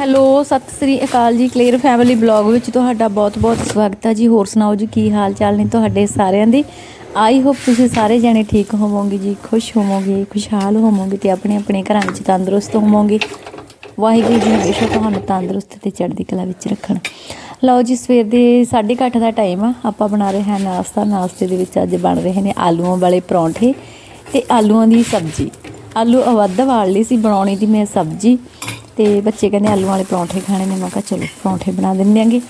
Hello, Sat Sri ਅਕਾਲ ਜੀ clear family blog ਵਿੱਚ ਤੁਹਾਡਾ ਬਹੁਤ-ਬਹੁਤ ਸਵਾਗਤ ਹੈ ਜੀ। ਹੋਰ ਸੁਣਾਓ ਜੀ, ਕੀ ਹਾਲ ਚਾਲ ਨੇ ਤੁਹਾਡੇ ਸਾਰਿਆਂ ਦੇ? ਆਈ ਹੋਪ ਤੁਸੀਂ ਸਾਰੇ ਜਣੇ ਠੀਕ ਹੋਵੋਗੇ ਜੀ, ਖੁਸ਼ ਹੋਵੋਗੇ, ਖੁਸ਼ਹਾਲ ਹੋਵੋਗੇ ਤੇ ਆਪਣੇ ਆਪਣੇ ਘਰਾਂ ਵਿੱਚ ਤੰਦਰੁਸਤ ਹੋਵੋਗੇ। ਵਾਹਿਗੁਰੂ ਜੀ ਹਮੇਸ਼ਾ ਤੁਹਾਨੂੰ ਤੰਦਰੁਸਤ ਤੇ ਚੜ੍ਹਦੀ ਕਲਾ ਵਿੱਚ ਰੱਖਣ। ਲਓ ਜੀ, ਸਵੇਰ ਦੇ 8:30 ਦਾ ਟਾਈਮ ਆ। ਆਪਾਂ ਬਣਾ ਰਹੇ ਹਾਂ ਨਾਸ਼ਤਾ। ਨਾਸ਼ਤੇ ਦੇ ਵਿੱਚ ਅੱਜ ਬਣ ਰਹੇ ਨੇ ਆਲੂਆਂ ਵਾਲੇ ਪਰੌਂਠੇ ਤੇ ਆਲੂਆਂ ਦੀ ਸਬਜ਼ੀ। ਆਲੂ ਅਵੱਧ ਵਾਲ ਲਈ ਸੀ, ਬਣਾਉਣੀ ਦੀ ਮੈਂ ਸਬਜ਼ੀ। ਤੇ ਬੱਚੇ ਕਹਿੰਦੇ ਆਲੂ ਵਾਲੇ ਪਰੌਂਠੇ ਖਾਣੇ ਨੇ। ਮੈਂ ਕਿਹਾ ਚਲੋ ਪਰੌਂਠੇ ਬਣਾ ਦਿੰਦੇ ਆਂਗੇ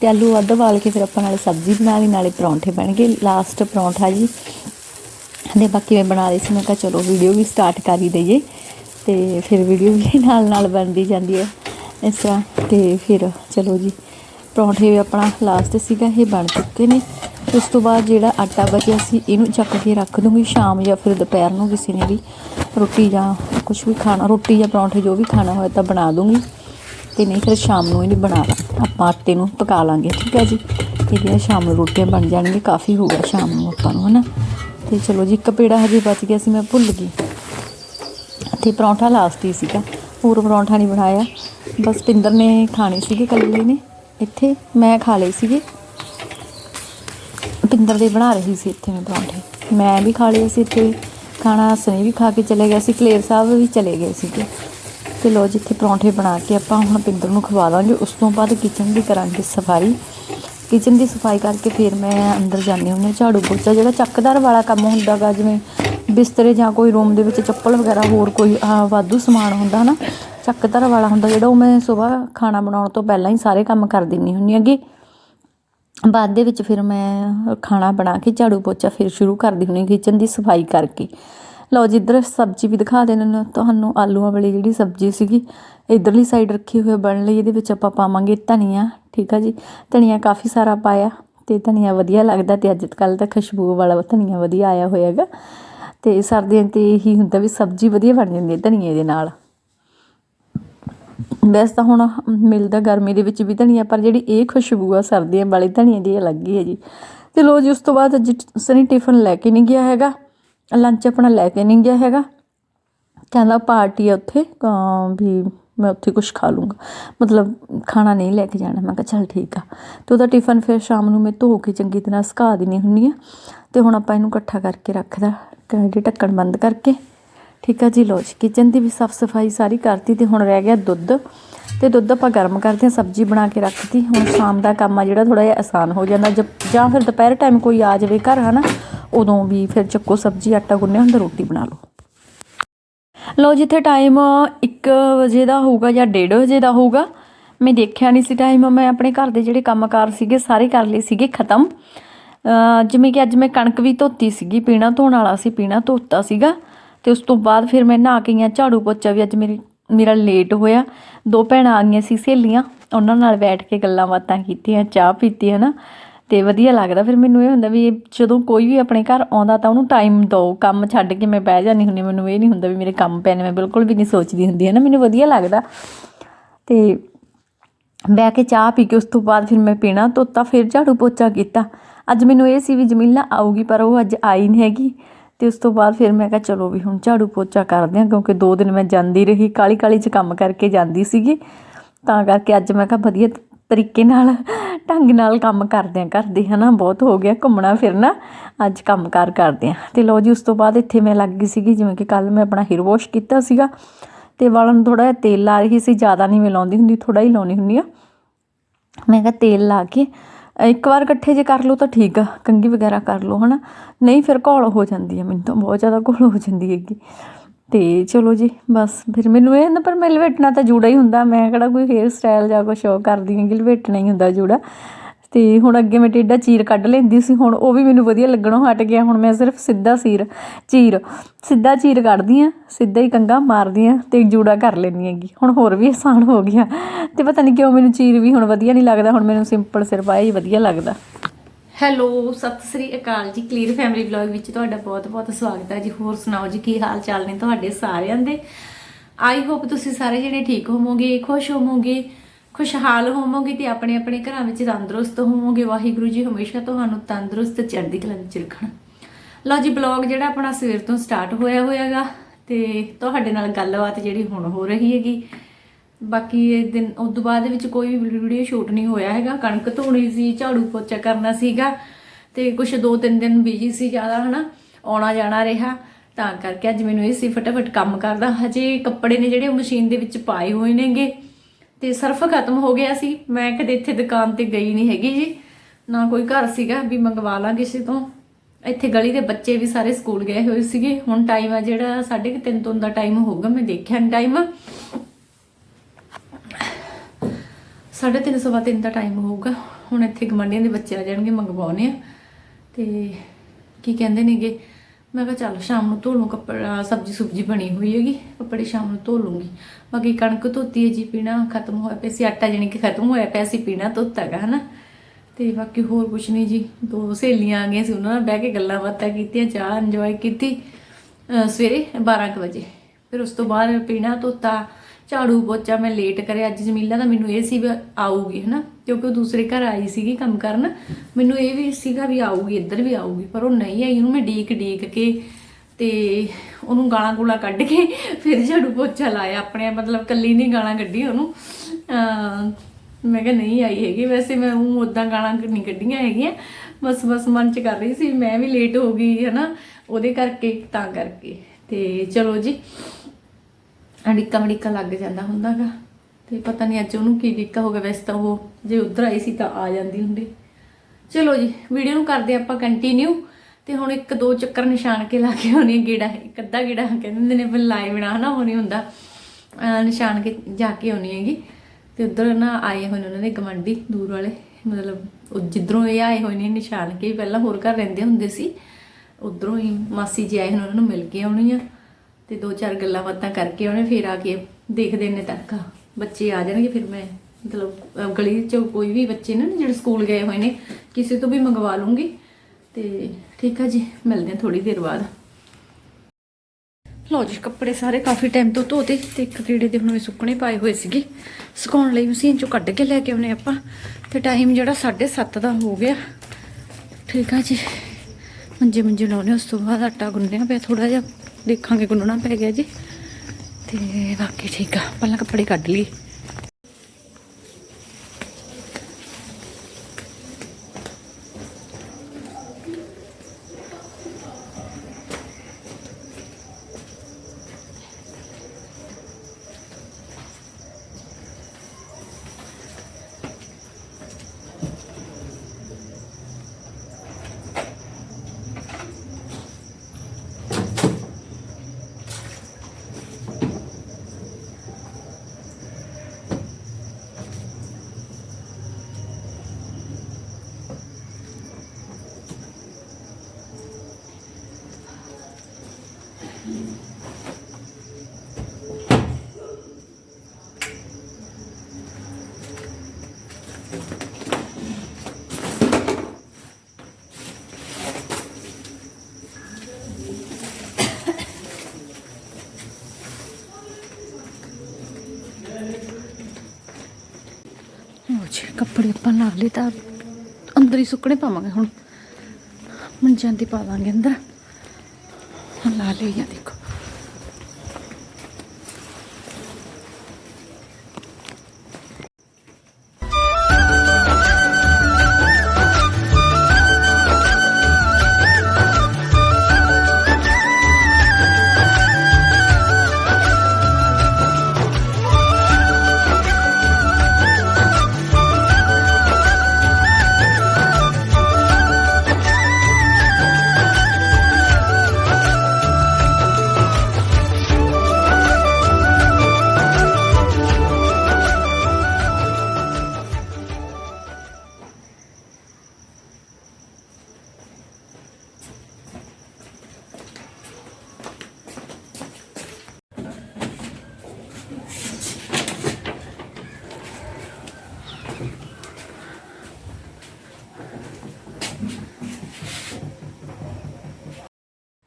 ਤੇ ਆਲੂ ਅੱਧ ਵਾਲ ਕੇ ਫਿਰ ਆਪਾਂ ਨਾਲੇ ਸਬਜ਼ੀ ਬਣਾ ਲਈ, ਨਾਲੇ ਪਰੌਂਠੇ ਬਣ ਗਏ। ਲਾਸਟ ਪਰੌਂਠਾ ਜੀ। ਤੇ ਬਾਕੀ ਮੈਂ ਬਣਾ ਰਹੀ ਸੀ, ਮੈਂ ਕਿਹਾ ਚਲੋ ਵੀਡੀਓ ਵੀ ਸਟਾਰਟ ਕਰ ਹੀ ਦਈਏ ਤੇ ਫਿਰ ਵੀਡੀਓ ਵੀ ਨਾਲ ਨਾਲ ਬਣਦੀ ਜਾਂਦੀ ਹੈ ਇਸ ਤਰ੍ਹਾਂ। ਤੇ ਫਿਰ ਚਲੋ ਜੀ, ਪਰੌਂਠੇ ਵੀ ਆਪਣਾ ਲਾਸਟ ਸੀਗਾ, ਇਹ ਬਣ ਚੁੱਕੇ ਨੇ। ਉਸ ਤੋਂ ਬਾਅਦ ਜਿਹੜਾ ਆਟਾ ਬਚਿਆ ਸੀ, ਇਹਨੂੰ ਚੱਕ ਕੇ ਰੱਖ ਦੂੰਗੀ ਸ਼ਾਮ ਜਾਂ ਫਿਰ ਦੁਪਹਿਰ ਨੂੰ ਕਿਸੇ ਨੇ ਵੀ ਰੋਟੀ ਜਾਂ ਕੁਝ ਵੀ ਖਾਣਾ, ਰੋਟੀ ਜਾਂ ਪਰੌਂਠੇ ਜੋ ਵੀ ਖਾਣਾ ਹੋਇਆ ਤਾਂ ਬਣਾ ਦੂੰਗੀ। ਤੇ ਨਹੀਂ ਫਿਰ ਸ਼ਾਮ ਨੂੰ ਇਹਨੂੰ ਬਣਾ ਲਾਂ, ਆਪਾਂ ਆਟੇ ਨੂੰ ਪਕਾ ਲਾਂਗੇ, ਠੀਕ ਹੈ ਜੀ? ਇਹਦੀਆਂ ਸ਼ਾਮ ਨੂੰ ਰੋਟੀਆਂ ਬਣ ਜਾਣਗੀਆਂ, ਕਾਫੀ ਹੋ ਗਿਆ ਸ਼ਾਮ ਨੂੰ ਆਪਾਂ ਨੂੰ, ਹਨਾ? ਤੇ ਚਲੋ ਜੀ, ਇੱਕ ਪੇੜਾ ਹਜੇ ਬਚ ਗਿਆ ਸੀ, ਮੈਂ ਭੁੱਲ ਗਈ। ਤੇ ਪਰੌਂਠਾ ਲਾਸਟ ਹੀ ਸੀਗਾ, ਹੋਰ ਪਰੌਂਠਾ ਨਹੀਂ ਬਣਾਇਆ। ਬਸ ਪਿੰਦਰ ਨੇ ਖਾਣੇ ਸੀਗੇ ਕੱਲੇ ਨੇ, ਇੱਥੇ ਮੈਂ ਖਾ ਲਏ ਸੀਗੇ। ਪਿੰਦਰ ਦੇ ਬਣਾ ਰਹੀ ਸੀ ਇੱਥੇ ਮੈਂ ਪਰੌਂਠੇ। ਮੈਂ ਵੀ ਖਾ ਲਏ ਸੀ ਇੱਥੇ ਖਾਣਾ ਸਨੀ ਵੀ ਖਾ ਕੇ ਚਲੇ ਗਿਆ ਸੀ। ਕਲੇਰ ਸਾਹਿਬ ਵੀ ਚਲੇ ਗਏ ਸੀਗੇ। ਤੇ ਲੋ ਜਿੱਥੇ ਪਰੌਂਠੇ ਬਣਾ ਕੇ ਆਪਾਂ ਹੁਣ ਪਿੰਦਰ ਨੂੰ ਖਵਾ ਦਾਂਗੇ। ਉਸ ਤੋਂ ਬਾਅਦ ਕਿਚਨ ਦੀ ਕਰਾਂਗੇ ਸਫ਼ਾਈ। ਕਿਚਨ ਦੀ ਸਫ਼ਾਈ ਕਰਕੇ ਫਿਰ ਮੈਂ ਅੰਦਰ ਜਾਂਦੀ ਹੁੰਦੀ ਹਾਂ। ਝਾੜੂ ਪੋਚਾ ਜਿਹੜਾ ਚੱਕਦਾਰ ਵਾਲਾ ਕੰਮ ਹੁੰਦਾਗਾ ਜਿਵੇਂ ਬਿਸਤਰੇ ਜਾਂ ਕੋਈ ਰੂਮ ਦੇ ਵਿੱਚ ਚੱਪਲ ਵਗੈਰਾ ਹੋਰ ਕੋਈ ਵਾਧੂ ਸਮਾਨ ਹੁੰਦਾ ਨਾ ਚੱਕਦਾਰ ਵਾਲਾ ਹੁੰਦਾ ਜਿਹੜਾ ਉਹ ਮੈਂ ਸਵੇਰ ਖਾਣਾ ਬਣਾਉਣ ਤੋਂ ਪਹਿਲਾਂ ਹੀ ਸਾਰੇ ਕੰਮ ਕਰ ਦਿੰਦੀ ਹੁੰਦੀ ਹੈਗੀ। ਬਾਅਦ ਦੇ ਵਿੱਚ ਫਿਰ ਮੈਂ ਖਾਣਾ ਬਣਾ ਕੇ ਝਾੜੂ ਪੋਚਾ ਫਿਰ ਸ਼ੁਰੂ ਕਰਦੀ ਹੁੰਦੀ ਕਿਚਨ ਦੀ ਸਫ਼ਾਈ ਕਰਕੇ। ਲਓ ਜੀ, ਇੱਧਰ ਸਬਜ਼ੀ ਵੀ ਦਿਖਾ ਦੇਣ ਤੁਹਾਨੂੰ ਆਲੂਆਂ ਵਾਲੀ ਜਿਹੜੀ ਸਬਜ਼ੀ ਸੀਗੀ, ਇਧਰਲੀ ਸਾਈਡ ਰੱਖੀ ਹੋਈ ਆ ਬਣ ਲਈ। ਇਹਦੇ ਵਿੱਚ ਆਪਾਂ ਪਾਵਾਂਗੇ ਧਨੀਆ, ਠੀਕ ਆ ਜੀ? ਧਨੀਆ ਕਾਫੀ ਸਾਰਾ ਪਾਇਆ ਤੇ ਧਨੀਆ ਵਧੀਆ ਲੱਗਦਾ ਤੇ ਅੱਜ ਕੱਲ ਤਾਂ ਖੁਸ਼ਬੂ ਵਾਲਾ ਧਨੀਆ ਵਧੀਆ ਆਇਆ ਹੋਇਆ ਹੈਗਾ। ਤੇ ਸਰਦੀਆਂ ਤੇ ਇਹੀ ਹੁੰਦਾ ਵੀ ਸਬਜ਼ੀ ਵਧੀਆ ਬਣ ਜਾਂਦੀ ਹੈ ਧਨੀਏ ਦੇ ਨਾਲ। ਵੈਸੇ ਤਾਂ ਹੁਣ ਮਿਲਦਾ ਗਰਮੀ ਦੇ ਵਿੱਚ ਵੀ ਧਨੀਆ, ਪਰ ਜਿਹੜੀ ਇਹ ਖੁਸ਼ਬੂ ਆ, ਸਰਦੀਆਂ ਵਾਲੀ ਧਨੀਆ ਦੀ ਅਲੱਗ ਹੀ ਹੈ ਜੀ। ਤੇ ਲੋ ਜੀ, ਉਸ ਤੋਂ ਬਾਅਦ ਅੱਜ ਸਨੀ ਟਿਫਨ ਲੈ ਕੇ ਨਹੀਂ ਗਿਆ ਹੈਗਾ। ਲੰਚ ਆਪਣਾ ਲੈ ਕੇ ਨਹੀਂ ਗਿਆ ਹੈਗਾ। ਕਹਿੰਦਾ ਪਾਰਟੀ ਆ ਉੱਥੇ ਵੀ ਮੈਂ ਉੱਥੇ ਕੁਝ ਖਾ ਲੂੰਗਾ। ਮਤਲਬ ਖਾਣਾ ਨਹੀਂ ਲੈ ਕੇ ਜਾਣਾ। ਮੈਂ ਕਿਹਾ ਚੱਲ ਠੀਕ ਆ। ਤੇ ਉਹਦਾ ਟਿਫਨ ਫਿਰ ਸ਼ਾਮ ਨੂੰ ਮੈਂ ਧੋ ਕੇ ਚੰਗੀ ਤਰ੍ਹਾਂ ਸੁਕਾ ਦੇਣੀ ਹੁੰਦੀ ਆ। ਤੇ ਹੁਣ ਆਪਾਂ ਇਹਨੂੰ ਇਕੱਠਾ ਕਰਕੇ ਰੱਖਦਾ। ਜਿਹੜੇ ਢੱਕਣ ਬੰਦ ਕਰਕੇ। ਠੀਕ ਆ ਜੀ ਲੋ ਜੀ ਕਿਚਨ ਦੀ ਵੀ ਸਾਫ਼ ਸਫ਼ਾਈ ਸਾਰੀ ਕਰਤੀ ਤੇ ਹੁਣ ਰਹਿ ਗਿਆ ਦੁੱਧ। ਤੇ ਦੁੱਧ ਆਪਾਂ ਗਰਮ ਕਰਦੇ ਹਾਂ, ਸਬਜ਼ੀ ਬਣਾ ਕੇ ਰੱਖਤੀ। ਹੁਣ ਸ਼ਾਮ ਦਾ ਕੰਮ ਆ ਜਿਹੜਾ ਥੋੜਾ ਜਿਹਾ ਆਸਾਨ ਹੋ ਜਾਂਦਾ। ਜਦ- ਜਾਂ ਫਿਰ ਦੁਪਹਿਰ ਟਾਈਮ ਕੋਈ ਆ ਜਾਵੇ ਘਰ, ਹਨਾ, ਉਦੋਂ ਵੀ ਫਿਰ ਚੱਕੋ ਸਬਜ਼ੀ, ਆਟਾ ਗੁੰਨਿਆ ਹੁੰਦਾ, ਰੋਟੀ ਬਣਾ ਲਓ। ਲਓ ਜਿੱਥੇ ਟਾਈਮ 1 ਵਜੇ ਦਾ ਹੋਊਗਾ ਜਾਂ 1:30 ਵਜੇ ਦਾ ਹੋਊਗਾ। ਮੈਂ ਦੇਖਿਆ ਨਹੀਂ ਸੀ ਟਾਈਮ ਮੈਂ ਆਪਣੇ ਘਰ ਦੇ ਜਿਹੜੇ ਕੰਮਕਾਰ ਸੀਗੇ, ਸਾਰੇ ਕਰ ਲਏ ਸੀਗੇ, ਖਤਮ। ਜਿਵੇਂ ਕਿ ਅੱਜ ਮੈਂ ਕਣਕ ਵੀ ਧੋਤੀ ਸੀਗੀ, ਪੀਣਾ ਧੋਣ ਵਾਲਾ ਸੀ, ਪੀਣਾ ਧੋਤਾ ਸੀਗਾ। ਤੇ ਉਸ ਤੋਂ ਬਾਅਦ ਫਿਰ ਮੈਂ ਨਹਾ ਕੇ ਗਈਆਂ ਝਾੜੂ ਪੋਚਾ ਵੀ ਅੱਜ ਮੇਰੀ ਮੇਰਾ ਲੇਟ ਹੋਇਆ। ਦੋ ਭੈਣਾਂ ਆ ਗਈਆਂ ਸੀ ਸਹੇਲੀਆਂ। ਉਹਨਾਂ ਨਾਲ ਬੈਠ ਕੇ ਗੱਲਾਂ ਬਾਤਾਂ ਕੀਤੀਆਂ, ਚਾਹ ਪੀਤੀ ਹੈ ਨਾ ਤੇ ਵਧੀਆ ਲੱਗਦਾ। ਫਿਰ ਮੈਨੂੰ ਇਹ ਹੁੰਦਾ ਵੀ ਜਦੋਂ ਕੋਈ ਵੀ ਆਪਣੇ ਘਰ ਆਉਂਦਾ ਤਾਂ ਉਹਨੂੰ ਟਾਈਮ ਦਿਓ। ਕੰਮ ਛੱਡ ਕੇ ਮੈਂ ਬਹਿ ਜਾਂਦੀ ਹੁੰਦੀ ਮੈਨੂੰ ਇਹ ਨਹੀਂ ਹੁੰਦਾ ਵੀ ਮੇਰੇ ਕੰਮ ਪੈਣੇ। ਮੈਂ ਬਿਲਕੁਲ ਵੀ ਨਹੀਂ ਸੋਚਦੀ ਹੁੰਦੀ ਹੈ ਨਾ ਮੈਨੂੰ ਵਧੀਆ ਲੱਗਦਾ। ਤੇ ਬਹਿ ਕੇ ਚਾਹ ਪੀ ਕੇ ਉਸ ਤੋਂ ਬਾਅਦ ਫਿਰ ਮੈਂ ਪੀਣਾ, ਧੋਤਾ, ਫਿਰ ਝਾੜੂ ਪੋਚਾ ਕੀਤਾ। ਅੱਜ ਮੈਨੂੰ ਇਹ ਸੀ ਵੀ ਜਮੀਲਾ ਆਊਗੀ, ਪਰ ਉਹ ਅੱਜ ਆਈ ਨਹੀਂ ਹੈਗੀ। ਤੇ ਉਸ ਤੋਂ ਬਾਅਦ ਫਿਰ ਮੈਂ ਕਿਹਾ ਚਲੋ ਵੀ ਹੁਣ ਝਾੜੂ ਪੋਚਾ ਕਰਦੇ ਹਾਂ, ਕਿਉਂਕਿ ਦੋ ਦਿਨ ਮੈਂ ਜਾਂਦੀ ਰਹੀ ਕਾਲੀ ਕਾਲੀ ਚ ਕੰਮ ਕਰਕੇ ਜਾਂਦੀ ਸੀਗੀ। ਤਾਂ ਕਰਕੇ ਅੱਜ ਮੈਂ ਕਿਹਾ ਵਧੀਆ ਤਰੀਕੇ ਨਾਲ, ਢੰਗ ਨਾਲ ਕੰਮ ਕਰਦੇ ਹਾਂ ਘਰ ਦੇ ਹਨਾ ਬਹੁਤ ਹੋ ਗਿਆ ਘੁੰਮਣਾ ਫਿਰਨਾ, ਅੱਜ ਕੰਮਕਾਰ ਕਰਦੇ ਹਾਂ। ਤੇ ਲਓ ਜੀ, ਉਸ ਤੋਂ ਬਾਅਦ ਇੱਥੇ ਮੈਂ ਲੱਗ ਗਈ ਸੀਗੀ, ਜਿਵੇਂ ਕਿ ਕੱਲ ਮੈਂ ਆਪਣਾ ਹੇਅਰ ਵਾਸ਼ ਕੀਤਾ ਸੀਗਾ। ਤੇ ਵਾਲਾਂ ਨੂੰ ਥੋੜਾ ਜਿਹਾ ਤੇਲ ਲਾ ਰਹੀ ਸੀ, ਜ਼ਿਆਦਾ ਨਹੀਂ ਮੈਂ ਲਾਉਂਦੀ ਹੁੰਦੀ ਥੋੜਾ ਹੀ ਲਾਉਣੀ ਹੁੰਦੀ ਆ ਮੈਂ ਕਿਹਾ ਤੇਲ ਲਾ ਕੇ ਇੱਕ ਵਾਰ ਇਕੱਠੇ ਜੇ ਕਰ ਲਓ ਤਾਂ ਠੀਕ ਆ ਕੰਗੀ ਵਗੈਰਾ ਕਰ ਲਓ, ਹਨਾ? ਨਹੀਂ ਫਿਰ ਘੋਲ ਹੋ ਜਾਂਦੀ ਹੈ ਮੈਨੂੰ ਤਾਂ ਬਹੁਤ ਜ਼ਿਆਦਾ ਘੋਲ ਹੋ ਜਾਂਦੀ ਹੈਗੀ। ਤੇ ਚਲੋ ਜੀ, ਬਸ ਫਿਰ ਮੈਨੂੰ ਇਹ ਹੁੰਦਾ ਪਰ ਮੈਂ ਲਵੇਟਣਾ ਤਾਂ ਜੂੜਾ ਹੀ ਹੁੰਦਾ, ਮੈਂ ਕਿਹੜਾ ਕੋਈ ਹੇਅਰ ਸਟਾਈਲ ਜਾਂ ਕੁਛ ਉਹ ਕਰਦੀ ਹਾਂ ਕਿ ਲਵੇਟਣਾ ਹੀ ਹੁੰਦਾ ਜੂੜਾ। ਤੇ ਹੁਣ ਅੱਗੇ ਮੈਂ ਟੇਡਾ ਚੀਰ ਕੱਢ ਲੈਂਦੀ ਸੀ, ਹੁਣ ਉਹ ਵੀ ਮੈਨੂੰ ਵਧੀਆ ਲੱਗਣੋਂ ਹਟ ਗਿਆ, ਹੁਣ ਮੈਂ ਸਿਰਫ ਸਿੱਧਾ ਸੀਰ, ਚੀਰ, ਸਿੱਧਾ ਚੀਰ ਕੱਢਦੀ ਆ, ਸਿੱਧਾ ਹੀ ਕੰਗਾ ਮਾਰਦੀ ਆ ਤੇ ਜੂੜਾ ਕਰ ਲੈਂਦੀ ਹੈਗੀ। ਹੁਣ ਹੋਰ ਵੀ ਆਸਾਨ ਹੋ ਗਿਆ ਤੇ ਪਤਾ ਨਹੀਂ ਕਿਉਂ ਮੈਨੂੰ ਚੀਰ ਵੀ ਹੁਣ ਵਧੀਆ ਨਹੀਂ ਲੱਗਦਾ, ਹੁਣ ਮੈਨੂੰ ਸਿੰਪਲ ਸਿਰ ਪਾਇਆ ਹੀ ਵਧੀਆ ਲੱਗਦਾ। ਹੈਲੋ, ਸਤਿ ਸ੍ਰੀ ਅਕਾਲ ਜੀ ਕਲੀਅਰ ਫੈਮਿਲੀ ਵਲੌਗ ਵਿੱਚ ਤੁਹਾਡਾ ਬਹੁਤ-ਬਹੁਤ ਸਵਾਗਤ ਹੈ ਜੀ। ਹੋਰ ਸੁਣਾਓ ਜੀ, ਕੀ ਹਾਲ ਚਾਲ ਨੇ ਤੁਹਾਡੇ ਸਾਰਿਆਂ ਦੇ? ਆਈ ਹੋਪ ਤੁਸੀਂ ਸਾਰੇ ਜਣੇ ਠੀਕ ਹੋਵੋਗੇ, ਖੁਸ਼ ਹੋਵੋਗੇ। ਖੁਸ਼ਹਾਲ ਹੋਵੋਗੇ ਤੇ ਆਪਣੇ ਆਪਣੇ ਘਰਾਂ ਵਿੱਚ ਤੰਦਰੁਸਤ ਹੋਵੋਗੇ। ਵਾਹਿਗੁਰੂ ਜੀ ਹਮੇਸ਼ਾ ਤੁਹਾਨੂੰ ਤੰਦਰੁਸਤ, ਚੜ੍ਹਦੀ ਕਲਾ ਵਿੱਚ ਰੱਖਣ। ਲਓ ਜੀ, ਬਲੌਗ ਜਿਹੜਾ ਆਪਣਾ ਸਵੇਰ ਤੋਂ ਸਟਾਰਟ ਹੋਇਆ ਹੋਇਆਗਾ ਤੇ ਤੁਹਾਡੇ ਨਾਲ ਗੱਲਬਾਤ ਜਿਹੜੀ ਹੁਣ ਹੋ ਰਹੀ ਹੈਗੀ। ਬਾਕੀ ਇਹ ਦਿਨ, ਉਸ ਤੋਂ ਬਾਅਦ ਵਿੱਚ ਕੋਈ ਵੀ ਵੀਡੀਓ ਸ਼ੂਟ ਨਹੀਂ ਹੋਇਆ ਹੈਗਾ। ਕਣਕ ਧੋਣੀ ਸੀ, ਝਾੜੂ ਪੋਚਾ ਕਰਨਾ ਸੀਗਾ ਤੇ ਕੁਝ ਦੋ ਤਿੰਨ ਦਿਨ ਬਿਜ਼ੀ ਸੀ ਜ਼ਿਆਦਾ, ਹਨਾ, ਆਉਣਾ ਜਾਣਾ ਰਿਹਾ। ਤਾਂ ਕਰਕੇ ਅੱਜ ਮੈਨੂੰ ਇਹ ਸੀ ਫਟਾਫਟ ਕੰਮ ਕਰਦਾ। ਹਜੇ ਕੱਪੜੇ ਨੇ ਜਿਹੜੇ ਉਹ ਮਸ਼ੀਨ ਦੇ ਵਿੱਚ ਪਾਏ ਹੋਏ ਨੇਗੇ। ਤੇ ਸਰਫ ਖਤਮ ਹੋ ਗਿਆ ਸੀ। ਮੈਂ ਕਦੇ ਇੱਥੇ ਦੁਕਾਨ ਤੇ ਗਈ ਨਹੀਂ ਹੈਗੀ ਜੀ। ਨਾ ਕੋਈ ਘਰ ਸੀਗਾ ਵੀ ਮੰਗਵਾ ਲਾਂ ਕਿਸੇ ਤੋਂ। ਇੱਥੇ ਗਲੀ ਦੇ ਬੱਚੇ ਵੀ ਸਾਰੇ ਸਕੂਲ ਗਏ ਹੋਏ ਸੀਗੇ। ਹੁਣ ਟਾਈਮ ਆ ਜਿਹੜਾ 3:30 ਤੋਂ ਦਾ ਟਾਈਮ ਹੋਊਗਾ, ਮੈਂ ਦੇਖਿਆ ਨਹੀਂ ਟਾਈਮ ਸਾਢੇ ਤਿੰਨ ਸਵਾ ਤਿੰਨ ਦਾ ਟਾਈਮ ਹੋਊਗਾ। ਹੁਣ ਇੱਥੇ ਗਮੰਡੀਆਂ ਦੇ ਬੱਚੇ ਆ ਜਾਣਗੇ ਮੰਗਵਾਉਣੇ ਆ। ਤੇ ਕੀ ਕਹਿੰਦੇ ਨੇਗੇ? ਮੈਂ ਕਿਹਾ ਚੱਲ ਸ਼ਾਮ ਨੂੰ ਧੋ ਲੂੰ ਕੱਪੜਾ, ਸਬਜੀ ਸੁਬਜੀ ਬਣੀ ਹੋਈ ਹੈਗੀ, ਕੱਪੜੇ ਸ਼ਾਮ ਨੂੰ ਧੋ ਲੂੰਗੀ ਬਾਕੀ ਕਣਕ ਧੋਤੀ ਹੈ ਜੀ, ਪੀਣਾ ਖਤਮ ਹੋਇਆ ਪਿਆ ਸੀ, ਆਟਾ ਜਾਣੀ ਕਿ ਖਤਮ ਹੋਇਆ ਪਿਆ ਸੀ, ਪੀਣਾ ਧੋਤਾ ਹੈਗਾ, ਹਨਾ। ਤੇ ਬਾਕੀ ਹੋਰ ਕੁਛ ਨਹੀਂ ਜੀ, ਦੋ ਸਹੇਲੀਆਂ ਆ ਗਈਆਂ ਸੀ, ਉਹਨਾਂ ਨਾਲ ਬਹਿ ਕੇ ਗੱਲਾਂ ਬਾਤਾਂ ਕੀਤੀਆਂ, ਚਾਹ ਇੰਜੋਏ ਕੀਤੀ ਸਵੇਰੇ 12 ਕੁ ਵਜੇ। ਫਿਰ ਉਸ ਤੋਂ ਬਾਅਦ ਪੀਣਾ ਧੋਤਾ ਝਾੜੂ ਪੋਚਾ ਮੈਂ ਲੇਟ ਕਰਿਆ ਅੱਜ ਜਮੀਲਾ ਦਾ ਮੈਨੂੰ ਇਹ ਸੀ ਵੀ ਆਊਗੀ, ਹਨਾ? ਕਿਉਂਕਿ ਉਹ ਦੂਸਰੇ ਘਰ ਆਈ ਸੀਗੀ ਕੰਮ ਕਰਨ, ਮੈਨੂੰ ਇਹ ਵੀ ਸੀਗਾ ਵੀ ਆਊਗੀ, ਇੱਧਰ ਵੀ ਆਊਗੀ, ਪਰ ਉਹ ਨਹੀਂ ਆਈ, ਉਹਨੂੰ ਮੈਂ ਡੀਕ ਡੀਕ ਕੇ ਤੇ ਉਹਨੂੰ ਗਾਲਾਂ ਗੂਲਾ ਕੱਢ ਕੇ ਫਿਰ ਝਾੜੂ ਪੋਚਾ ਲਾਇਆ, ਆਪਣੇ ਮਤਲਬ ਕੱਲੀ ਨਹੀਂ ਗਾਲਾਂ ਕੱਢੀ ਉਹਨੂੰ। ਮੈਂ ਕਿਹਾ ਨਹੀਂ ਆਈ ਹੈਗੀ, ਵੈਸੇ ਮੈਂ ਉਹ ਉਦਾਂ ਗਾਲਾਂ ਨਹੀਂ ਕੱਢੀਆਂ ਹੈਗੀਆਂ, ਬਸ ਬਸ ਮਨ ਚ ਕਰ ਰਹੀ ਸੀ, ਮੈਂ ਵੀ ਲੇਟ ਹੋ ਗਈ, ਹਨਾ? ਉਹਦੇ ਕਰਕੇ ਤਾਂ ਕਰਕੇ, ਤੇ ਚਲੋ ਜੀ। ਅੜਿੱਕਾ ਮੜਿੱਕਾ ਲੱਗ ਜਾਂਦਾ ਹੁੰਦਾਗਾ। ਤੇ ਪਤਾ ਨਹੀਂ ਅੱਜ ਉਹਨੂੰ ਕੀ ਦਿੱਕਤ ਹੋ ਗਿਆ ਵੈਸੇ ਤਾਂ ਉਹ ਜੇ ਉਧਰ ਆਈ ਸੀ ਤਾਂ ਆ ਜਾਂਦੀ ਹੁੰਦੀ। ਚਲੋ ਜੀ ਵੀਡੀਓ ਨੂੰ ਕਰਦੇ ਆਪਾਂ ਕੰਟੀਨਿਊ ਤੇ ਹੁਣ ਇੱਕ ਦੋ ਚੱਕਰ ਨਿਸ਼ਾਨ ਕੇ ਲਾ ਕੇ ਆਉਣੀ ਗੇੜਾ। ਇੱਕ ਅੱਧਾ ਗੇੜਾ ਕਹਿੰਦੇ ਹੁੰਦੇ ਨੇ ਫਿਰ ਲਾਏ ਬਿਨਾ ਹਨਾ ਉਹ ਨਹੀਂ ਹੁੰਦਾ। ਨਿਸ਼ਾਨ ਕੇ ਜਾ ਕੇ ਆਉਣੀ ਹੈਗੀ। ਤੇ ਉਧਰ ਨਾ ਆਏ ਹੋਏ ਨੇ ਉਹਨਾਂ ਦੇ ਗਵੰਡੀ ਦੂਰ ਵਾਲੇ। ਮਤਲਬ ਉਹ ਜਿੱਧਰੋਂ ਇਹ ਆਏ ਹੋਏ ਨੇ ਨਿਸ਼ਾਨ ਕੇ, ਪਹਿਲਾਂ ਹੋਰ ਘਰ ਰਹਿੰਦੇ ਹੁੰਦੇ ਸੀ। ਉਧਰੋਂ ਹੀ ਮਾਸੀ ਜੀ ਆਏ ਹੋਏ ਉਹਨਾਂ ਨੂੰ ਮਿਲ ਕੇ ਆਉਣੀ ਆ। ਤੇ ਦੋ ਚਾਰ ਗੱਲਾਂ ਬਾਤਾਂ ਕਰਕੇ ਉਹਨੇ ਫਿਰ ਆ ਕੇ ਦੇਖਦੇ ਨੇ ਤੱਕ ਬੱਚੇ ਆ ਜਾਣਗੇ ਫਿਰ ਮੈਂ, ਮਤਲਬ ਗਲੀ ਚ ਕੋਈ ਵੀ ਬੱਚੇ ਨੇ ਨਾ ਜਿਹੜੇ ਸਕੂਲ ਗਏ ਹੋਏ ਨੇ, ਕਿਸੇ ਤੋਂ ਵੀ ਮੰਗਵਾ ਲੂੰਗੀ। ਤੇ ਠੀਕ ਆ ਜੀ, ਮਿਲਦੇ ਹਾਂ ਥੋੜੀ ਦੇਰ ਬਾਅਦ। ਲਓ ਜੀ, ਕੱਪੜੇ ਸਾਰੇ ਕਾਫੀ ਟਾਈਮ ਤੋਂ ਧੋਤੇ ਤੇ ਇੱਕ ਕੀੜੇ ਦੇ ਹੁਣ ਵੀ ਸੁੱਕਣੇ ਪਾਏ ਹੋਏ ਸੀਗੇ। ਸੁਕਾਉਣ ਲਈ ਮਸ਼ੀਨ ਚੋਂ ਕੱਢ ਕੇ ਲੈ ਕੇ ਆਉਨੇ ਆਪਾਂ। ਤੇ ਟਾਈਮ ਜਿਹੜਾ 7:30 ਦਾ ਹੋ ਗਿਆ। ਠੀਕ ਆ ਜੀ। ਮੰਜੇ ਮੰਜੇ ਲਾਉਣੇ ਉਸ ਤੋਂ ਬਾਅਦ ਆਟਾ ਗੁੰਨਿਆ ਪਿਆ ਥੋੜਾ ਜਿਹਾ। ਦੇਖਾਂਗੇ ਗੁੰਨਣਾ ਪੈ ਗਿਆ ਜੀ। ਤੇ ਬਾਕੀ ਠੀਕ ਆ ਪਹਿਲਾਂ ਕੱਪੜੇ ਕੱਢ ਲਈਏ ਲਓ ਜੀ ਕੱਪੜੇ ਆਪਾਂ ਲਾ ਲਏ ਤਾਂ ਅੰਦਰ ਹੀ ਸੁੱਕਣੇ ਪਾਵਾਂਗੇ ਹੁਣ। ਮੰਜਾਂ ਤੇ ਪਾਵਾਂਗੇ ਅੰਦਰ। ਲਾ ਲਈ ਆ ਦੇਖੋ।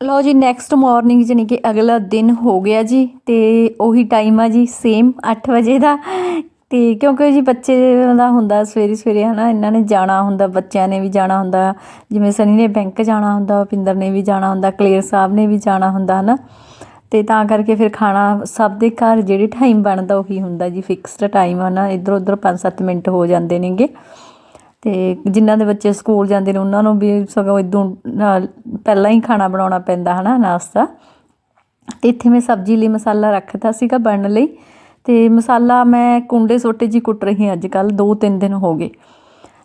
ਲਓ ਜੀ ਨੈਕਸਟ ਮਾਰਨਿੰਗ ਜਾਣੀ ਕਿ ਅਗਲਾ ਦਿਨ ਹੋ ਗਿਆ ਜੀ ਤੇ ਉਹੀ ਟਾਈਮ ਆ ਜੀ ਸੇਮ 8 ਵਜੇ ਦਾ। ਤੇ ਕਿਉਂਕਿ ਜੀ ਬੱਚੇ ਦਾ ਹੁੰਦਾ ਸਵੇਰੇ ਸਵੇਰੇ ਹਨਾ, ਇਹਨਾਂ ਨੇ ਜਾਣਾ ਹੁੰਦਾ, ਬੱਚਿਆਂ ਨੇ ਵੀ ਜਾਣਾ ਹੁੰਦਾ। ਜਿਵੇਂ ਸਨੀ ਨੇ ਬੈਂਕ ਜਾਣਾ ਹੁੰਦਾ, ਪਿੰਦਰ ਨੇ ਵੀ ਜਾਣਾ ਹੁੰਦਾ, ਕਲੇਰ ਸਾਹਿਬ ਨੇ ਵੀ ਜਾਣਾ ਹੁੰਦਾ ਹਨਾ। ਤੇ ਤਾਂ ਕਰਕੇ ਫਿਰ ਖਾਣਾ ਸਭ ਦੇ ਘਰ ਜਿਹੜੇ ਟਾਈਮ ਬਣਦਾ ਉਹੀ ਹੁੰਦਾ ਜੀ ਫਿਕਸਡ ਟਾਈਮ ਆ ਨਾ, ਇੱਧਰ ਉੱਧਰ 5-7 ਮਿੰਟ ਹੋ ਜਾਂਦੇ ਨੇਗੇ। ਅਤੇ ਜਿਨ੍ਹਾਂ ਦੇ ਬੱਚੇ ਸਕੂਲ ਜਾਂਦੇ ਨੇ, ਉਹਨਾਂ ਨੂੰ ਵੀ ਸਗੋਂ ਇਦੋਂ ਪਹਿਲਾਂ ਹੀ ਖਾਣਾ ਬਣਾਉਣਾ ਪੈਂਦਾ ਹਨਾ, ਨਾਸ਼ਤਾ। ਅਤੇ ਇੱਥੇ ਮੈਂ ਸਬਜ਼ੀ ਲਈ ਮਸਾਲਾ ਰੱਖਤਾ ਸੀਗਾ ਬਣਨ ਲਈ। ਅਤੇ ਮਸਾਲਾ ਮੈਂ ਕੁੰਡੇ ਸੋਟੇ ਜੀ ਕੁੱਟ ਰਹੀ ਹਾਂ ਅੱਜ ਕੱਲ੍ਹ ਦੋ ਤਿੰਨ ਦਿਨ ਹੋ ਗਏ।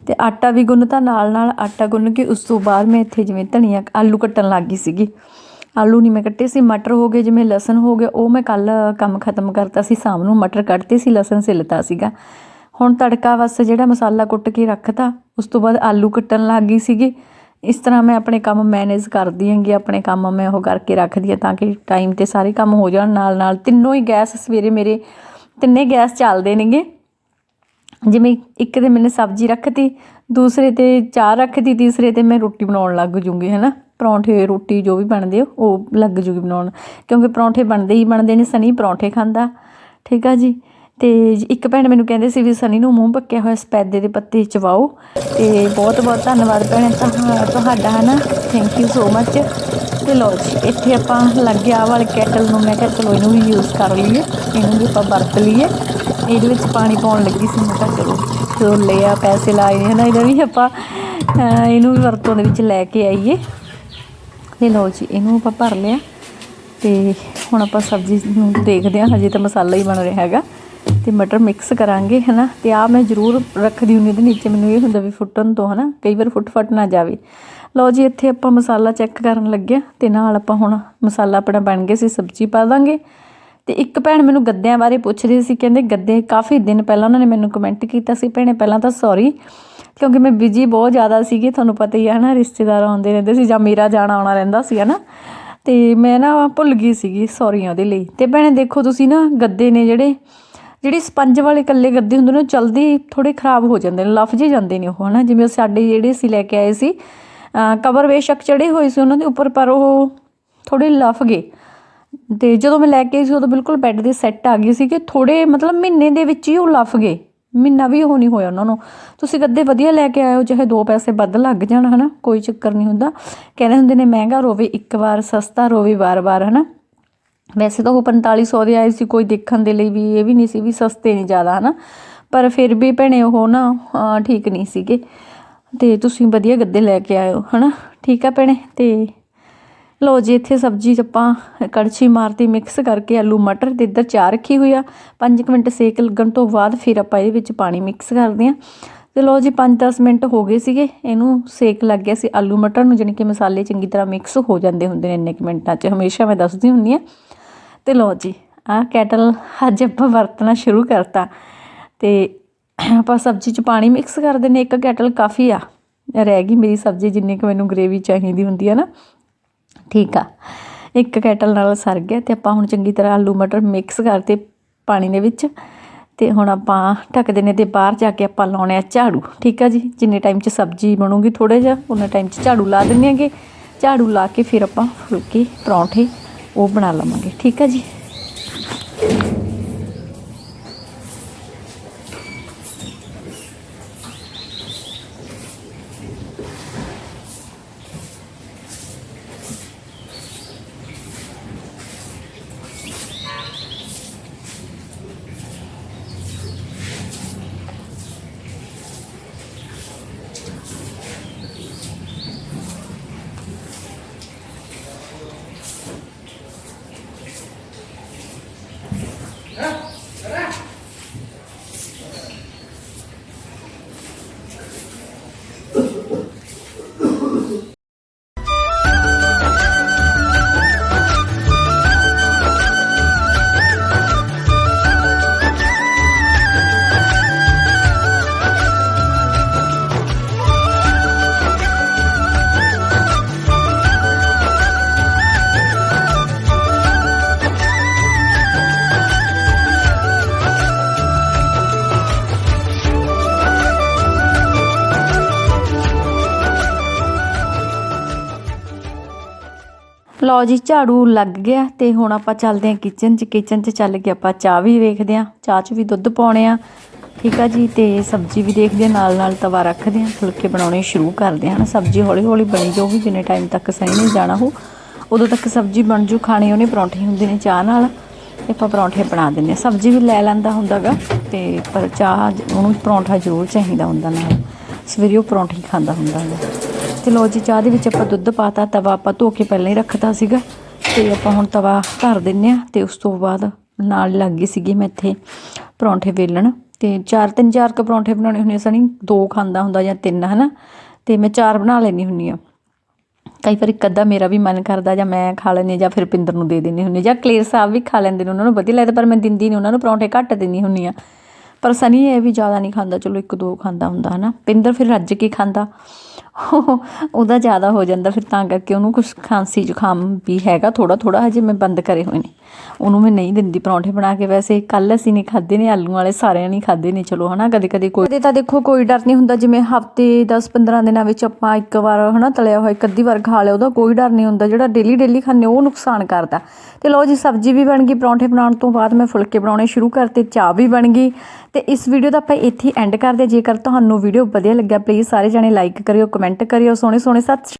ਅਤੇ ਆਟਾ ਵੀ ਗੁੰਨਤਾ ਨਾਲ ਨਾਲ ਆਟਾ ਗੁੰਨ ਕੇ ਉਸ ਤੋਂ ਬਾਅਦ ਮੈਂ ਇੱਥੇ ਜਿਵੇਂ ਧਨੀਆ, ਆਲੂ ਕੱਟਣ ਲੱਗ ਗਈ ਸੀਗੀ। ਆਲੂ ਨਹੀਂ ਮੈਂ ਕੱਟੇ ਸੀ, ਮਟਰ ਹੋ ਗਏ, ਜਿਵੇਂ ਲਸਣ ਹੋ ਗਿਆ, ਉਹ ਮੈਂ ਕੱਲ ਕੰਮ ਖਤਮ ਕਰਤਾ ਸੀ, ਸ਼ਾਮ ਨੂੰ ਮਟਰ ਕੱਟਤੇ ਸੀ, ਲਸਣ ਸਿਲਤਾ ਸੀਗਾ। ਹੁਣ ਤੜਕਾ ਵਾਸਤੇ ਜਿਹੜਾ ਮਸਾਲਾ ਕੁੱਟ ਕੇ ਰੱਖਤਾ ਉਸ ਤੋਂ ਬਾਅਦ ਆਲੂ ਕੱਟਣ ਲੱਗ ਗਈ ਸੀਗੀ। ਇਸ ਤਰ੍ਹਾਂ ਮੈਂ ਆਪਣੇ ਕੰਮ ਮੈਨੇਜ ਕਰਦੀ ਹਾਂਗੀ ਆਪਣੇ ਕੰਮ ਮੈਂ ਉਹ ਕਰਕੇ ਰੱਖਦੀ ਹਾਂ ਤਾਂ ਕਿ ਟਾਈਮ ਤੇ ਸਾਰੇ ਕੰਮ ਹੋ ਜਾਣ। ਨਾਲ ਨਾਲ ਤਿੰਨੋਂ ਹੀ ਗੈਸ ਸਵੇਰੇ ਮੇਰੇ ਤਿੰਨੇ ਗੈਸ ਚੱਲਦੇ ਨੇਗੇ। ਜਿਵੇਂ ਇੱਕ ਤੇ ਮੈਨੇ ਸਬਜ਼ੀ ਰੱਖਤੀ ਦੂਸਰੇ ਤੇ ਚਾਹ ਰੱਖਤੀ ਤੀਸਰੇ ਤੇ ਮੈਂ ਰੋਟੀ ਬਣਾਉਣ ਲੱਗ ਜੂੰਗੀ ਹੈਨਾ? ਪਰੌਂਠੇ ਰੋਟੀ ਜੋ ਵੀ ਬਣਦੇ ਆ, ਉਹ ਲੱਗ ਜੂਗੀ ਬਣਾਉਣ। ਕਿਉਂਕਿ ਪਰੌਂਠੇ ਬਣਦੇ ਹੀ ਬਣਦੇ ਨੇ ਸਨੀ ਪਰੌਂਠੇ ਖਾਂਦਾ। ਠੀਕ ਆ ਜੀ? ਤੇ ਇੱਕ ਭੈਣ ਮੈਨੂੰ ਕਹਿੰਦੇ ਸੀ ਵੀ ਸਨੀ ਨੂੰ ਮੂੰਹ ਪੱਕਿਆ ਹੋਇਆ ਸਪੈਦੇ ਦੇ ਪੱਤੇ ਚਵਾਓ ਤੇ ਬਹੁਤ ਬਹੁਤ ਧੰਨਵਾਦ ਭੈਣੇ ਤੁਹਾ- ਤੁਹਾਡਾ, ਹਨਾ? ਥੈਂਕ ਯੂ ਸੋ ਮੱਚ ਤੇ ਲੋ ਜੀ, ਇੱਥੇ ਆਪਾਂ ਲੱਗਿਆ ਆਹ ਵਾਲੇ ਕੈਟਲ ਨੂੰ, ਮੈਂ ਕਿਹਾ ਚਲੋ ਇਹਨੂੰ ਵੀ ਯੂਜ਼ ਕਰ ਲਈਏ, ਇਹਨੂੰ ਵੀ ਆਪਾਂ ਵਰਤ ਲਈਏ। ਇਹਦੇ ਵਿੱਚ ਪਾਣੀ ਪਾਉਣ ਲੱਗੀ ਸੀ, ਮੈਂ ਕਿਹਾ ਚਲੋ ਛੋਲੇ ਲਿਆ ਪੈਸੇ ਲਾਏ ਨੇ, ਹਨਾ, ਇਹਦਾ ਵੀ ਆਪਾਂ ਇਹਨੂੰ ਵੀ ਵਰਤੋਂ ਦੇ ਵਿੱਚ ਲੈ ਕੇ ਆਈਏ। ਤੇ ਲਓ ਜੀ, ਇਹਨੂੰ ਆਪਾਂ ਭਰ ਲਿਆ। ਤੇ ਹੁਣ ਆਪਾਂ ਸਬਜ਼ੀ ਨੂੰ ਦੇਖਦੇ ਹਾਂ, ਹਜੇ ਤਾਂ ਮਸਾਲਾ ਹੀ ਬਣ ਰਿਹਾ ਹੈਗਾ। ਤੇ ਮਟਰ ਮਿਕਸ ਕਰਾਂਗੇ, ਹਨਾ? ਤੇ ਆ ਮੈਂ ਜ਼ਰੂਰ ਰੱਖਦੀ ਹੁੰਦੀ ਉਹਦੇ ਨੀਚੇ ਮੈਨੂੰ ਇਹ ਹੁੰਦਾ ਵੀ ਫੁੱਟਣ ਤੋਂ, ਹਨਾ? ਕਈ ਵਾਰ ਫੁੱਟ ਫਟ ਨਾ ਜਾਵੇ। ਲਓ ਜੀ, ਇੱਥੇ ਆਪਾਂ ਮਸਾਲਾ ਚੈੱਕ ਕਰਨ ਲੱਗਿਆ ਤੇ ਨਾਲ ਆਪਾਂ ਹੁਣ ਮਸਾਲਾ ਆਪਣਾ ਬਣ ਗਿਆ ਸੀ, ਸਬਜ਼ੀ ਪਾ ਦਾਂਗੇ। ਤੇ ਇੱਕ ਭੈਣ ਮੈਨੂੰ ਗੱਦਿਆਂ ਬਾਰੇ ਪੁੱਛ ਰਹੀ ਸੀ, ਕਹਿੰਦੇ ਗੱਦੇ ਕਾਫੀ ਦਿਨ ਪਹਿਲਾਂ ਉਹਨਾਂ ਨੇ ਮੈਨੂੰ ਕਮੈਂਟ ਕੀਤਾ ਸੀ, ਭੈਣੇ ਪਹਿਲਾਂ ਤਾਂ ਸੌਰੀ ਕਿਉਂਕਿ ਮੈਂ ਬਿਜ਼ੀ ਬਹੁਤ ਜ਼ਿਆਦਾ ਸੀਗੀ, ਤੁਹਾਨੂੰ ਪਤਾ ਹੀ ਹੈ ਨਾ ਰਿਸ਼ਤੇਦਾਰ ਆਉਂਦੇ ਰਹਿੰਦੇ ਸੀ ਜਾਂ ਮੇਰਾ ਜਾਣਾ ਆਉਣਾ ਰਹਿੰਦਾ ਸੀ, ਹਨਾ? ਤੇ ਮੈਂ ਨਾ ਭੁੱਲ ਗਈ ਸੀਗੀ ਸੌਰੀ ਉਹਦੇ ਲਈ। ਤੇ ਭੈਣੇ ਦੇਖੋ ਤੁਸੀਂ ਨਾ, ਗੱਦੇ ਨੇ ਜਿਹੜੇ ਜਿਹੜੀ ਸਪੰਜ ਵਾਲੇ ਇਕੱਲੇ ਗੱਦੇ ਹੁੰਦੇ ਨੇ, ਉਹ ਜਲਦੀ ਥੋੜੇ ਖਰਾਬ ਹੋ ਜਾਂਦੇ ਨੇ ਲਫ ਜੇ ਜਾਂਦੇ ਨੇ ਉਹ, ਹਨਾ? ਜਿਵੇਂ ਸਾਡੇ ਜਿਹੜੇ ਅਸੀਂ ਲੈ ਕੇ ਆਏ ਸੀ ਕਵਰ ਬੇਸ਼ੱਕ ਚੜੇ ਹੋਏ ਸੀ ਉਹਨਾਂ ਦੇ ਉੱਪਰ, ਪਰ ਉਹ ਥੋੜੇ ਲਫ ਗਏ। ਤੇ ਜਦੋਂ ਮੈਂ ਲੈ ਕੇ ਆਈ ਸੀ, ਉਦੋਂ ਬਿਲਕੁਲ ਬੈੱਡ ਦੇ ਸੈੱਟ ਆ ਗਏ ਸੀ ਕਿ ਥੋੜੇ ਮਤਲਬ ਮਹੀਨੇ ਦੇ ਵਿੱਚ ਹੀ ਉਹ ਲਫ ਗਏ। ਮਹੀਨਾ ਵੀ ਉਹ ਨਹੀਂ ਹੋਇਆ ਉਹਨਾਂ ਨੂੰ। ਤੁਸੀਂ ਗੱਦੇ ਵਧੀਆ ਲੈ ਕੇ ਆਇਓ, ਚਾਹੇ ਦੋ ਪੈਸੇ ਵੱਧ ਲੱਗ ਜਾਣ, ਹਨਾ? ਕੋਈ ਚੱਕਰ ਨਹੀਂ ਹੁੰਦਾ। ਕਹਿੰਦੇ ਹੁੰਦੇ ਨੇ, ਮਹਿੰਗਾ ਰੋਵੇ ਇੱਕ ਵਾਰ, ਸਸਤਾ ਰੋਵੇ ਵਾਰ-ਵਾਰ, ਹਨਾ? ਵੈਸੇ ਤਾਂ ਉਹ 4500 ਦੇ ਆਏ ਸੀ, ਕੋਈ ਦੇਖਣ ਦੇ ਲਈ ਵੀ ਇਹ ਵੀ ਨਹੀਂ ਸੀ ਵੀ ਸਸਤੇ ਨਹੀਂ ਜ਼ਿਆਦਾ, ਹਨਾ? ਪਰ ਫਿਰ ਵੀ ਭੈਣੇ ਉਹ ਨਾ ਠੀਕ ਨਹੀਂ ਸੀਗੇ। ਤੇ ਤੁਸੀਂ ਵਧੀਆ ਗੱਦੇ ਲੈ ਕੇ ਆਇਓ, ਹਨਾ? ਠੀਕ ਆ ਭੈਣੇ? ਤੇ ਲੋ ਜੀ, ਇੱਥੇ ਸਬਜ਼ੀ 'ਚ ਆਪਾਂ ਕੜਛੀ ਮਾਰਤੀ, ਮਿਕਸ ਕਰਕੇ ਆਲੂ ਮਟਰ ਤੇ ਇੱਧਰ ਚਾਹ ਰੱਖੀ ਹੋਈ ਆ। 5 ਮਿੰਟ ਸੇਕ ਲੱਗਣ ਤੋਂ ਬਾਅਦ ਫਿਰ ਆਪਾਂ ਇਹਦੇ ਵਿੱਚ ਪਾਣੀ ਮਿਕਸ ਕਰਦੇ ਆ। ਤੇ ਲੋ ਜੀ 5-10 ਮਿੰਟ ਹੋ ਗਏ ਸੀਗੇ, ਇਹਨੂੰ ਸੇਕ ਲੱਗ ਗਿਆ ਸੀ ਆਲੂ ਮਟਰ ਨੂੰ, ਜਾਣੀ ਕਿ ਮਸਾਲੇ ਚੰਗੀ ਤਰ੍ਹਾਂ ਮਿਕਸ ਹੋ ਜਾਂਦੇ ਹੁੰਦੇ ਨੇ ਇੰਨੇ ਕੁ ਮਿੰਟਾਂ 'ਚ। ਹਮੇਸ਼ਾ ਮੈਂ ਦੱਸਦੀ ਹੁੰਦੀ ਆ ਤੇ ਲਓ ਜੀ, ਆਹ ਕੈਟਲ ਅੱਜ ਆਪਾਂ ਵਰਤਣਾ ਸ਼ੁਰੂ ਕਰਤਾ। ਤੇ ਆਪਾਂ ਸਬਜ਼ੀ 'ਚ ਪਾਣੀ ਮਿਕਸ ਕਰ ਦਿੰਦੇ ਇੱਕ ਕੈਟਲ ਕਾਫੀ ਆ, ਰਹਿ ਗਈ ਮੇਰੀ ਸਬਜ਼ੀ, ਜਿੰਨੀ ਕੁ ਮੈਨੂੰ ਗ੍ਰੇਵੀ ਚਾਹੀਦੀ ਹੁੰਦੀ ਆ ਨਾ। ਠੀਕ ਆ। ਇੱਕ ਕੈਟਲ ਨਾਲ ਸਰ ਗਿਆ ਤੇ ਆਪਾਂ ਹੁਣ ਚੰਗੀ ਤਰ੍ਹਾਂ ਆਲੂ ਮਟਰ ਮਿਕਸ ਕਰਤੇ ਪਾਣੀ ਦੇ ਵਿੱਚ। ਤੇ ਹੁਣ ਆਪਾਂ ਢੱਕ ਦਿੰਨੇ ਤੇ ਬਾਹਰ ਜਾ ਕੇ ਆਪਾਂ ਲਾਉਣੇ ਆ ਝਾੜੂ। ਠੀਕ ਆ ਜੀ? ਜਿੰਨੇ ਟਾਈਮ 'ਚ ਸਬਜ਼ੀ ਬਣੂਗੀ ਥੋੜਾ ਜਿਹਾ ਉਹਨਾਂ ਟਾਈਮ 'ਚ ਝਾੜੂ ਲਾ ਦਿੰਨੇ ਆਗੇ ਝਾੜੂ ਲਾ ਕੇ ਫਿਰ ਆਪਾਂ ਫੁਲਕੇ, ਪਰੌਂਠੇ ਉਹ ਬਣਾ ਲਵਾਂਗੇ। ਠੀਕ ਹੈ ਜੀ? ਲਓ ਜੀ, ਝਾੜੂ ਲੱਗ ਗਿਆ ਤੇ ਹੁਣ ਆਪਾਂ ਚੱਲਦੇ ਹਾਂ ਕਿਚਨ 'ਚ। ਕਿਚਨ 'ਚ ਚੱਲ ਕੇ ਆਪਾਂ ਚਾਹ ਵੀ ਵੇਖਦੇ ਹਾਂ। ਚਾਹ 'ਚ ਵੀ ਦੁੱਧ ਪਾਉਣੇ ਆ ਠੀਕ ਆ ਜੀ, ਤੇ ਸਬਜ਼ੀ ਵੀ ਦੇਖਦੇ ਹਾਂ ਨਾਲ ਨਾਲ ਤਵਾ ਰੱਖਦੇ ਹਾਂ। ਫੁਲਕੇ ਬਣਾਉਣੇ ਸ਼ੁਰੂ ਕਰਦੇ ਹਾਂ। ਨਾ ਸਬਜ਼ੀ ਹੌਲੀ ਹੌਲੀ ਬਣੀ ਜਾਊਗੀ, ਜਿੰਨੇ ਟਾਈਮ ਤੱਕ ਸਹੀ ਨਹੀਂ ਜਾਣਾ ਹੋ ਉਦੋਂ ਤੱਕ ਸਬਜ਼ੀ ਬਣ ਜੂ, ਖਾਣੇ ਉਹਨੇ ਪਰੌਂਠੇ ਹੁੰਦੇ ਨੇ ਚਾਹ ਨਾਲ। ਤੇ ਆਪਾਂ ਪਰੌਂਠੇ ਬਣਾ ਦਿੰਦੇ ਹਾਂ। ਸਬਜ਼ੀ ਵੀ ਲੈ ਲੈਂਦਾ ਹੁੰਦਾਗਾ, ਤੇ ਪਰ ਚਾਹ, ਉਹਨੂੰ ਪਰੌਂਠਾ ਜ਼ਰੂਰ ਚਾਹੀਦਾ ਹੁੰਦਾ ਨਾਲ। ਸਵੇਰੇ ਉਹ ਪਰੌਂਠੇ ਹੀ ਖਾਂਦਾ ਹੁੰਦਾ ਗਾ ਤੇ ਲੋ ਜੀ ਚਾਹ ਦੇ ਵਿੱਚ ਆਪਾਂ ਦੁੱਧ ਪਾਤਾ ਤਵਾ ਆਪਾਂ ਧੋ ਕੇ ਪਹਿਲਾਂ ਹੀ ਰੱਖਤਾ ਸੀਗਾ। ਤੇ ਆਪਾਂ ਹੁਣ ਤਵਾ ਧਰ ਦਿੰਨੇ ਆ ਤੇ ਉਸ ਤੋਂ ਬਾਅਦ ਨਾਲ ਲੱਗ ਗਈ ਸੀਗੀ ਮੈਂ ਇੱਥੇ ਪਰੌਂਠੇ ਵੇਲਣ। ਤੇ ਚਾਰ ਤਿੰਨ ਚਾਰ ਕ ਪਰੌਂਠੇ ਬਣਾਉਣੇ ਹੁੰਦੇ ਆ, ਸਣੀ ਦੋ ਖਾਂਦਾ ਹੁੰਦਾ ਜਾਂ ਤਿੰਨ ਹਨਾ? ਤੇ ਮੈਂ ਚਾਰ ਬਣਾ ਲੈਣੀ ਹੁੰਨੀ ਆ। ਕਈ ਵਾਰ ਇੱਕ ਅੱਧਾ ਮੇਰਾ ਵੀ ਮਨ ਕਰਦਾ ਜਾਂ ਮੈਂ ਖਾ ਲੈਂਦੀ ਹਾਂ ਜਾਂ ਫਿਰ ਪਿੰਦਰ ਨੂੰ ਦੇ ਦਿੰਦੀ ਹੁੰਦੀ ਹਾਂ ਜਾਂ ਕਲੇਰ ਸਾਹਿਬ ਵੀ ਖਾ ਲੈਂਦੇ ਨੇ ਉਹਨਾਂ ਨੂੰ ਵਧੀਆ ਲੱਗਦਾ ਪਰ ਮੈਂ ਦਿੰਦੀ ਨਹੀਂ ਉਹਨਾਂ ਨੂੰ ਪਰੌਂਠੇ ਘੱਟ ਦਿੰਦੀ ਹੁੰਨੀ ਆ ਪਰ ਸਨੀ ਇਹ ਵੀ ਜ਼ਿਆਦਾ ਨਹੀਂ ਖਾਂਦਾ ਚਲੋ ਇੱਕ ਦੋ ਖਾਂਦਾ ਹੁੰਦਾ ਹਨਾ? ਪਿੰਦਰ ਫਿਰ ਰੱਜ ਕੇ ਖਾਂਦਾ। ਉਹਦਾ ਜ਼ਿਆਦਾ ਹੋ ਜਾਂਦਾ ਫਿਰ ਤਾਂ ਕਰਕੇ ਉਹਨੂੰ ਕੁਛ ਖਾਂਸੀ ਜ਼ੁਕਾਮ ਵੀ ਹੈਗਾ ਥੋੜ੍ਹਾ ਥੋੜ੍ਹਾ ਹਜੇ ਮੈਂ ਬੰਦ ਕਰੇ ਹੋਏ ਨੇ। ਉਹਨੂੰ ਮੈਂ ਨਹੀਂ ਦਿੰਦੀ ਪਰੌਂਠੇ ਬਣਾ ਕੇ। ਵੈਸੇ ਕੱਲ ਅਸੀਂ ਨੇ ਖਾਦੇ ਨੇ, ਆਲੂ ਵਾਲੇ ਸਾਰਿਆਂ ਨੇ ਖਾਦੇ ਨੇ, ਚਲੋ ਹਨਾ ਕਦੇ ਕਦੇ ਕੋਈ ਕਦੇ ਤਾਂ ਦੇਖੋ ਕੋਈ ਡਰ ਨਹੀਂ ਹੁੰਦਾ, ਜਿਵੇਂ ਹਫ਼ਤੇ 10 15 ਦਿਨਾਂ ਵਿੱਚ ਆਪਾਂ ਇੱਕ ਵਾਰ ਹਨਾ ਤਲਿਆ ਹੋਇਆ, ਇੱਕ ਅੱਧੀ ਵਾਰ ਖਾ ਲਿਆ, ਉਹਦਾ ਕੋਈ ਡਰ ਨਹੀਂ ਹੁੰਦਾ, ਜਿਹੜਾ ਡੇਲੀ ਡੇਲੀ ਖਾਂਦੇ ਉਹ ਨੁਕਸਾਨ ਕਰਦਾ। ਤੇ ਲਓ ਜੀ, ਸਬਜ਼ੀ ਵੀ ਬਣ ਗਈ ਪਰੌਂਠੇ ਬਣਾਉਣ ਤੋਂ ਬਾਅਦ ਮੈਂ ਫੁਲਕੇ ਬਣਾਉਣੇ ਸ਼ੁਰੂ ਕਰਤੇ, ਚਾਹ ਵੀ ਬਣ ਗਈ। ਤੇ ਇਸ ਵੀਡੀਓ ਦਾ ਆਪਾਂ ਇੱਥੇ ਐਂਡ ਕਰਦੇ ਜੇਕਰ ਤੁਹਾਨੂੰ ਵੀਡੀਓ ਵਧੀਆ ਲੱਗਿਆ ਪਲੀਜ਼ ਸਾਰੇ ਜਣੇ ਲਾਈਕ ਕਰਿਓ ਕਮੈਂਟ ਕਰਿਓ। ਸੋਹਣੇ ਸੋਹਣੇ ਸਤਿ